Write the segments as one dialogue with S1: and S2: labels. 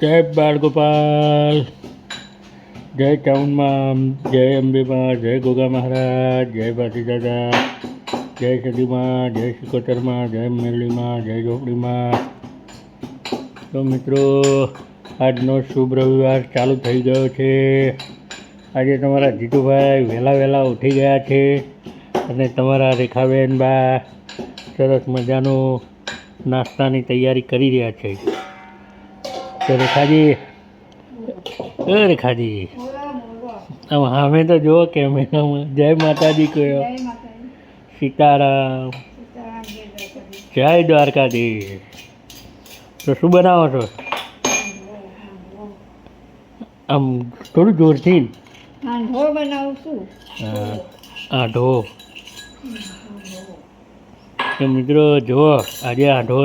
S1: જય બાળગોપાલ. જય ટાઉનમાં, જય અંબેમાં, જય ગોગા મહારાજ, જય ભાતી દાદા, જય સદીમાં જય સિકોતરમાં, જય મેરલીમાં જય ઝોપડીમાં. તો મિત્રો, આજનો શુભ રવિવાર ચાલુ થઈ ગયો છે. આજે તમારા જીતુભાઈ વહેલા વહેલા ઉઠી ગયા છે અને તમારા રેખાબેન બા સરસ મજાનો નાસ્તાની તૈયારી કરી રહ્યા છે. તો રેખાજી એ રેખાજી આમ સામે તો જુઓ કેમેરામાં જય માતાજી કહ્યો સીતારામ. જય દ્વારકાજી તો શું બનાવો છો? આમ થોડું જોરથી
S2: હાંડવો બનાવું છું.
S1: તો મિત્રો જુઓ આજે આઢો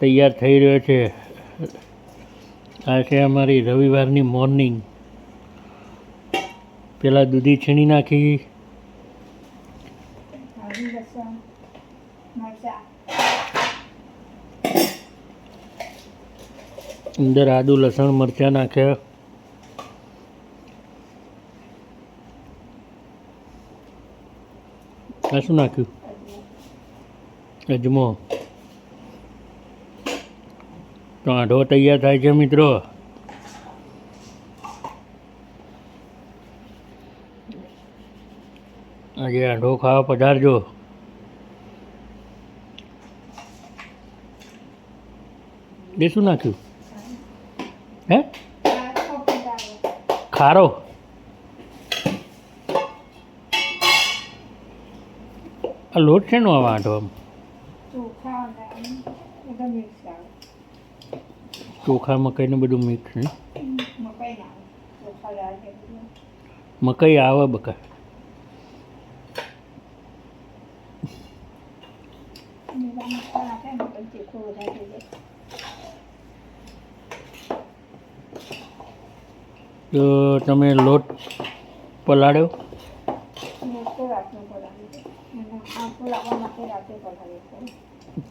S1: તૈયાર થઈ રહ્યો છે. આ છે અમારી રવિવારની મોર્નિંગ પેલા દૂધી છીણી નાખી. અંદર આદુ લસણ મરચાં નાખ્યા. આ શું નાખ્યું? અજમો. તો આંઢો તૈયાર થાય છે મિત્રો. આજે આંઢો ખાવા પધારજો. એ શું નાખ્યું? હે? ખારો. આ લોટ છે નો આવા આંઢો આમ
S2: ચોખા અને બધા મિક્સ આવે
S1: ચોખા મકાઈને બધું મિક્સ ને?
S2: મકાઈ આવે
S1: મકાઈ બકા.
S2: ને
S1: તો તમે લોટ પલાળ્યો?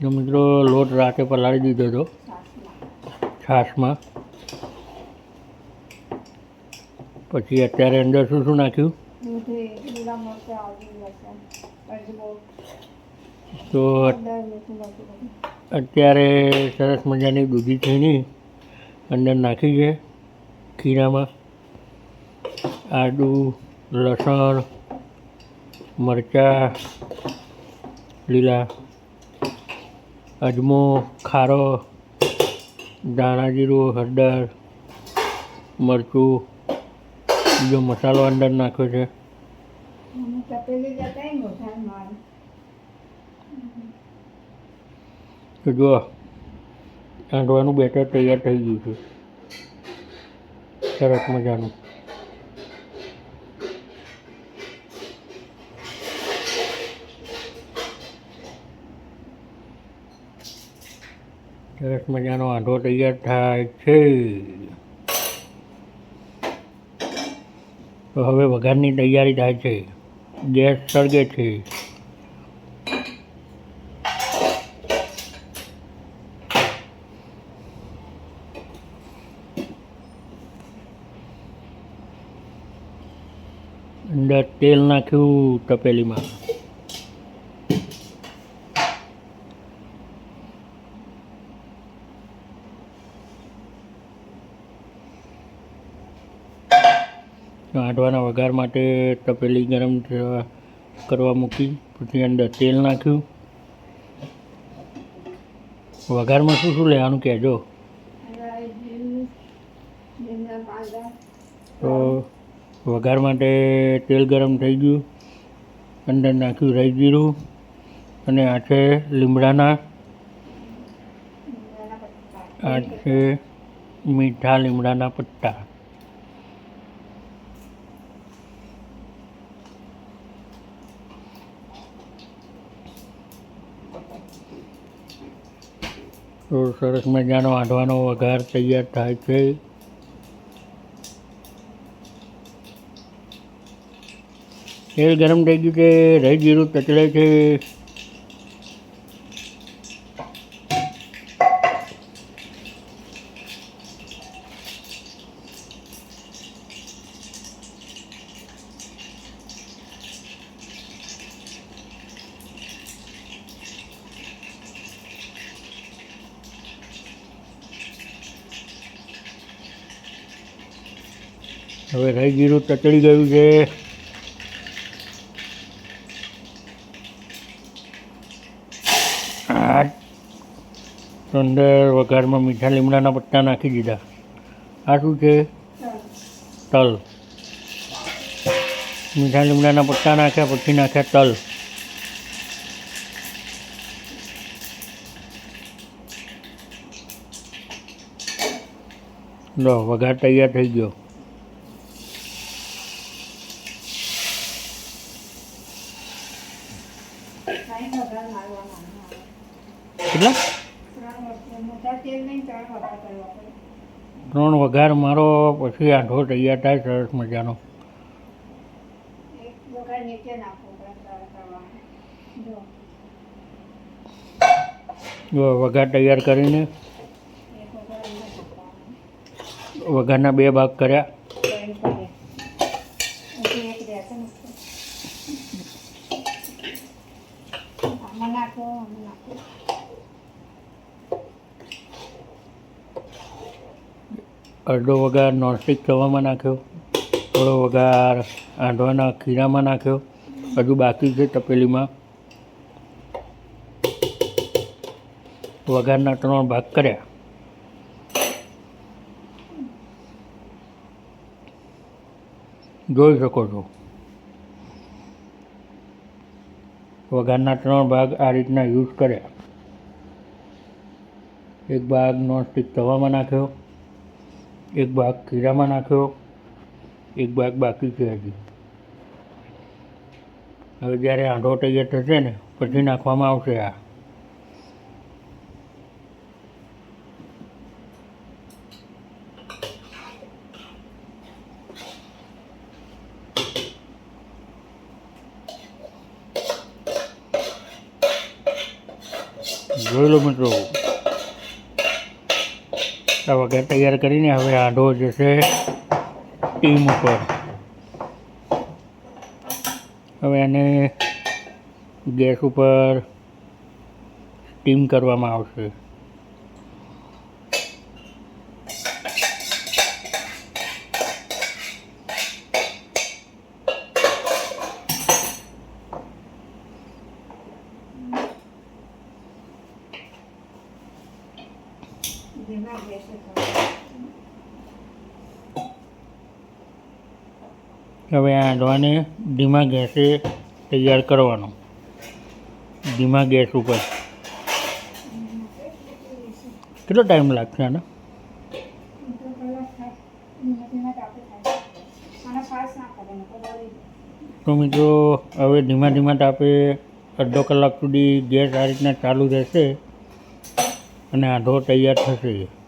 S2: તો
S1: મિત્રો, લોટ રાતે પલાળી દીધો હતો
S2: છાશમાં.
S1: પછી અત્યારે અંદર શું શું નાખ્યું? તો અત્યારે સરસ મજાની દૂધી છીણી અંદર નાખી છે ખીરામાં. આદુ લસણ મરચાં લીલા અજમો ખારો ધાણા જીરું હળદર મરચું બીજો મસાલો અંદર નાખ્યો છે. તો જુઓ આંડવાનું બેટર તૈયાર થઈ ગયું છે. સરસ મજાનું. સરસ મજાનો આંધો તૈયાર થાય છે. તો હવે વઘારની તૈયારી થાય છે. ગેસ સળગે છે. અંદર તેલ નાખ્યું તપેલીમાં. આંટવાના વઘાર માટે તપેલી ગરમ કરવા મૂકી, પછી અંદર તેલ નાખ્યું. વઘારમાં શું શું લેવાનું કહેજો? તો વઘાર માટે તેલ ગરમ થઈ ગયું. અંદર નાખ્યું રાઈ જીરું અને આ છે લીમડાના. આ છે મીઠા લીમડાના પત્તા. તો સરસ મજાનો આંધવાનો વઘાર તૈયાર થાય છે. તેલ ગરમ થઈ ગયું છે, રહી જીરું તચડે છે. હવે રહી જીરું તતળી ગયું છે. અંદર વઘારમાં મીઠા લીમડાના પત્તા નાખી દીધા. આ શું છે? તલ. મીઠા લીમડાના પત્તા નાખ્યા, પછી નાખ્યા તલ. લો, વઘાર તૈયાર થઈ ગયો
S2: કાંઈ વઘાર મારવાનો આવે.
S1: કેટલા
S2: ત્રણ
S1: વઘાર મારો, પછી આંઠો તૈયાર થાય, સરસ મજાનો.
S2: વઘાર
S1: તૈયાર કરીને, વઘારના બે ભાગ કર્યા
S2: ત્રણ પડે હજી એક રહેશે ને આમાં નાખો આમાં નાખો
S1: અડધો વઘાર નોનસ્ટિક તવામાં નાખ્યો. થોડો વઘાર આંધવાના ખીરામાં નાખ્યો. હજુ બાકી છે તપેલીમાં. વઘારના ત્રણ ભાગ કર્યા. જોઈ શકો છો. વઘારના ત્રણ ભાગ આ રીતના યુઝ કર્યા. એક ભાગ નોનસ્ટિક તવામાં નાખ્યો. એક ભાગ ખીરામાં નાખ્યો એક ભાગ બાકી છે હજી હવે જ્યારે આંધો તૈયાર થશે ને પછી નાખવામાં આવશે આ જોઈ લો મિત્રો આ વગર તૈયાર કરીને હવે આંધો જશે ટીમ ઉપર. હવે એને ગેસ ઉપર સ્ટીમ કરવામાં આવશે
S2: ધીમા ગેસે કરવાનો.
S1: હવે આ આંધવાને ધીમા ગેસે તૈયાર કરવાનો. ધીમા ગેસ ઉપર. કેટલો ટાઈમ લાગશે આને. તો મિત્રો, હવે ધીમા ધીમા તાપે અડધો કલાક સુધી ગેસ આ રીતના ચાલુ રહેશે અને આંધો તૈયાર થશે.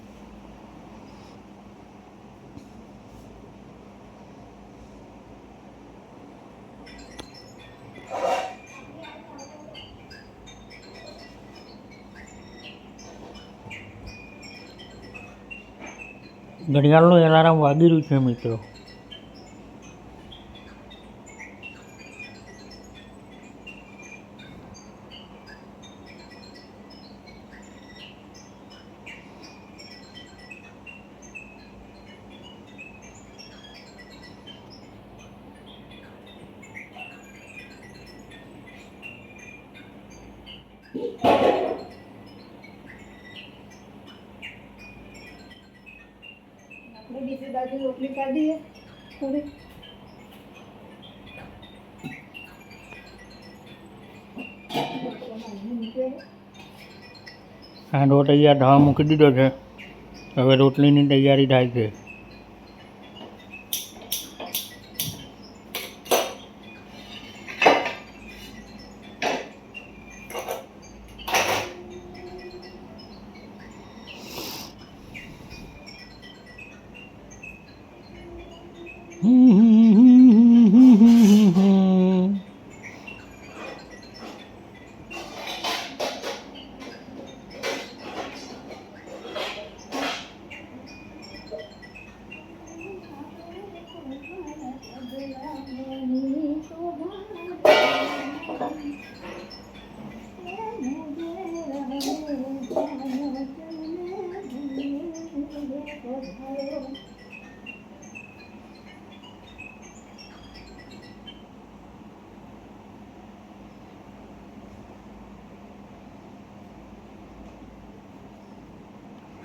S1: ઘડિયાળનું એલાર્મ વાગી રહ્યું છે મિત્રો
S2: આપણે બીજી બાજુ રોટલી કરી દઈએ થોડી
S1: હાંડવો તૈયાર થવા મૂકી દીધો છે. હવે રોટલીની તૈયારી થાય છે.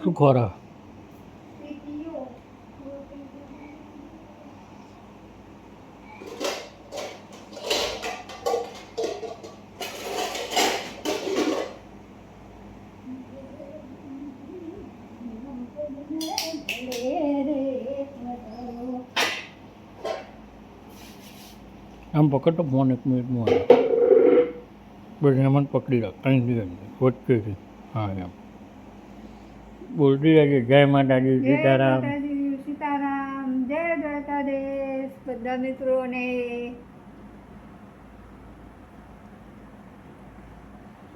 S1: શું ખોરા
S2: પીટીઓ
S1: આમ પકડતો ફોન એક મિનિટમાં એમાં જ પકડી રાખ. દિવસ. વચ્ચેથી. હા, એમ. બોલતી રહેજે જય માતાજી સીતારામ.
S2: સીતારામ જય દ્વારકાધીશ બધા મિત્રોને.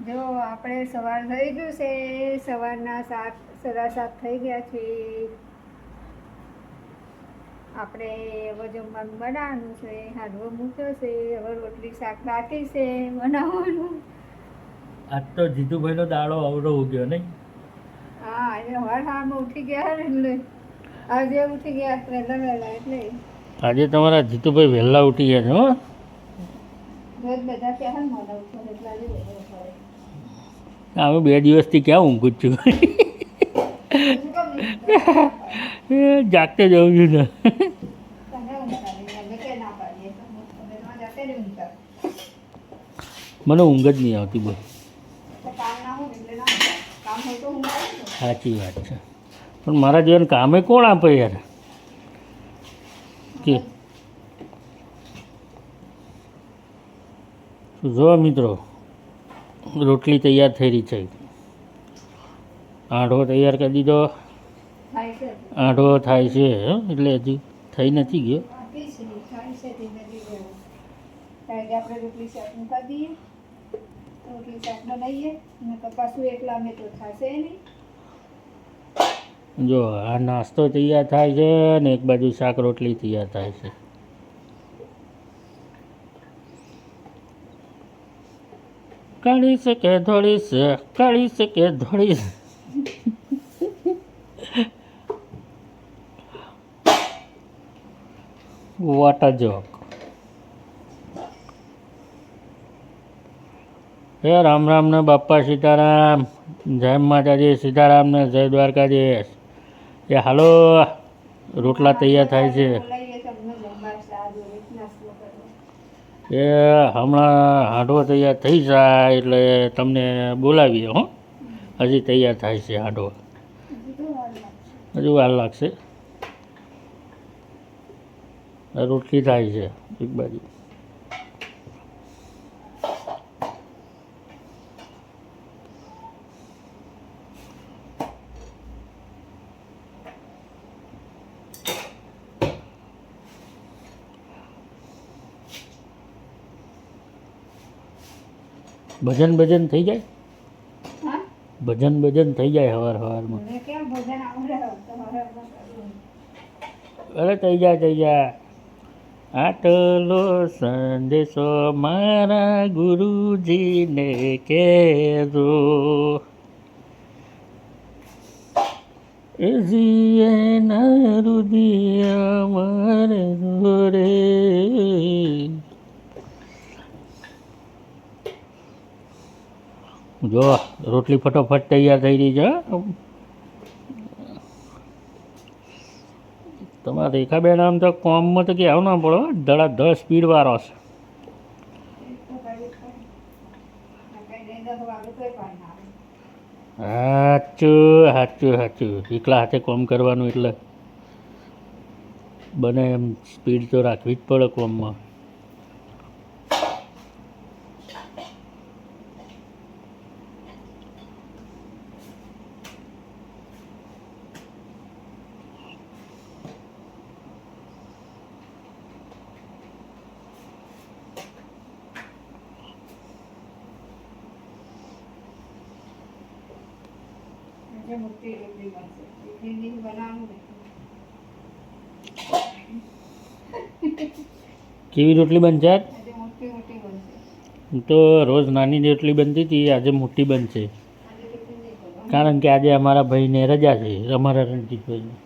S2: જો આપણે સવાર થઈ ગયું છે સવારના સાત સાડા સાત થઈ ગયા છે આપણે હવે જમવાનું બનાવવાનું છે હાડવો મૂક્યો છે હવે રોટલી શાક બાકી છે બનાવવાનું.
S1: આજ તો જીતુભાઈનો દાડો અવરો ઉગ્યો નહીં.
S2: આજે સવારમાં ઉઠી ગયા એટલે આજે ઉઠી ગયા વહેલા વહેલા એટલે.
S1: આજે તમારા જીતુભાઈ વહેલા ઉઠી ગયા છે હો. બે દિવસથી ક્યાં ઊંઘું છું? જાગતે જવું છું ને. મને ઊંઘ જ નહીં આવતી બોલ. સાચી વાત છે. પણ મારા જીવન કામે કોણ આપે યાર? કે જો મિત્રો રોટલી તૈયાર થઈ રહી છે. આંઢો તૈયાર કરી દીધો. આંઢો થાય છે એટલે હજી થઈ નથી ગયો.
S2: આપણે રોટલી રોટલી શાક બનાવીએ અને કપાસું એકલા અમે તો થશે નહીં.
S1: જો, આ નાસ્તો તૈયાર થાય છે અને એક બાજુ શાક રોટલી તૈયાર થાય છે. કાળી છે કે ધોળી છે કાળી છે કે ધોળી છે. વોટર હે રામ રામ ને બાપ્પા સીતારામ. જય માતાજી સીતારામ ને જય દ્વારકાધીશ. એ હાલો, રોટલા તૈયાર થાય છે. એ હમણાં હાંડવો તૈયાર થઈ જાય એટલે તમને બોલાવીએ હો. હજી તૈયાર થાય છે હાંડવો.
S2: હજુ વાર લાગશે.
S1: રોટલી થાય છે, એક બાજુ. ભજન ભજન થઈ જાય? ભજન ભજન થઈ જાય સવાર સવારમાં અરે થઈ જાય થઈ જાય. આટલો સંદેશો મારા ગુરુજીને કેરો એ જીએ ના જો, રોટલી ફટોફટ તૈયાર થઈ રહી છે. તમારે રેખાબેન આમ તો કોમમાં તો કે આવું ના પડો ધડા દસ સ્પીડ વાળો છે. સાચું સાચું સાચું એકલા હાથે કોમ કરવાનું એટલે. બને એમ સ્પીડ તો રાખવી જ પડે કોમમાં
S2: આજે મોટી રોટલી બનશે ટિફિનની બનાવવાનું નથી.
S1: કેવી રોટલી બનશે તો રોજ નાની રોટલી બનતી હતી આજે મોટી બનશે. કારણ કે આજે અમારા ભાઈને રજા છે અમારા રણજીતભાઈની.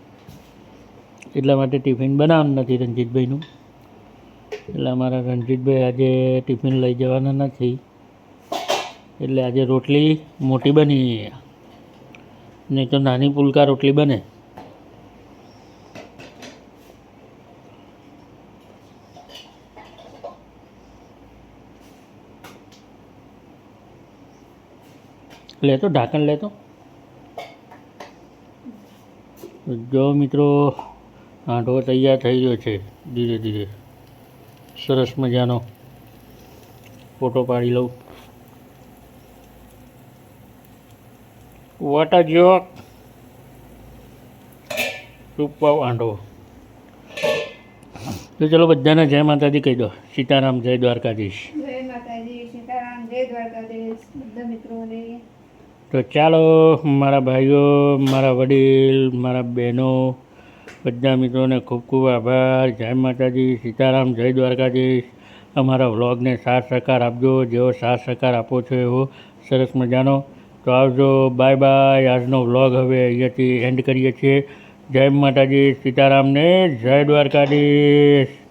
S1: એટલા માટે ટિફિન બનાવવાનું નથી રણજીતભાઈનું. એટલે અમારા રણજીતભાઈ આજે ટિફિન લઈ જવાના નથી. એટલે આજે રોટલી મોટી બની. નહીં તો નાની પુલકા રોટલી બને. લેતો, ઢાંકણ લેતો? જો મિત્રો હાંડવો તૈયાર થઈ ગયો છે, ધીરે ધીરે. સરસ મજાનો ફોટો પાડી લઉં. What a joke super handvo તો ચલો બધાને જય માતાજી કહી દો. સીતારામ, જય દ્વારકાધીશ.
S2: જય માતાજી, સીતારામ, જય દ્વારકાધીશ. બધા મિત્રોને
S1: તો ચાલો, મારા ભાઈઓ, મારા વડીલ, મારા બહેનો, બધા મિત્રોને ખૂબ ખૂબ આભાર. જય માતાજી, સીતારામ, જય દ્વારકાધીશ. અમારા વ્લોગને સાથ સહકાર આપજો જેવો સાથ સહકાર આપો છો એવો સરસ મજાનો. તો આવજો, બાય બાય. આજનો વ્લોગ હવે અહીંયાથી એન્ડ કરીએ છીએ. જય માતાજી, સીતારામને, જય દ્વારકાધીશ.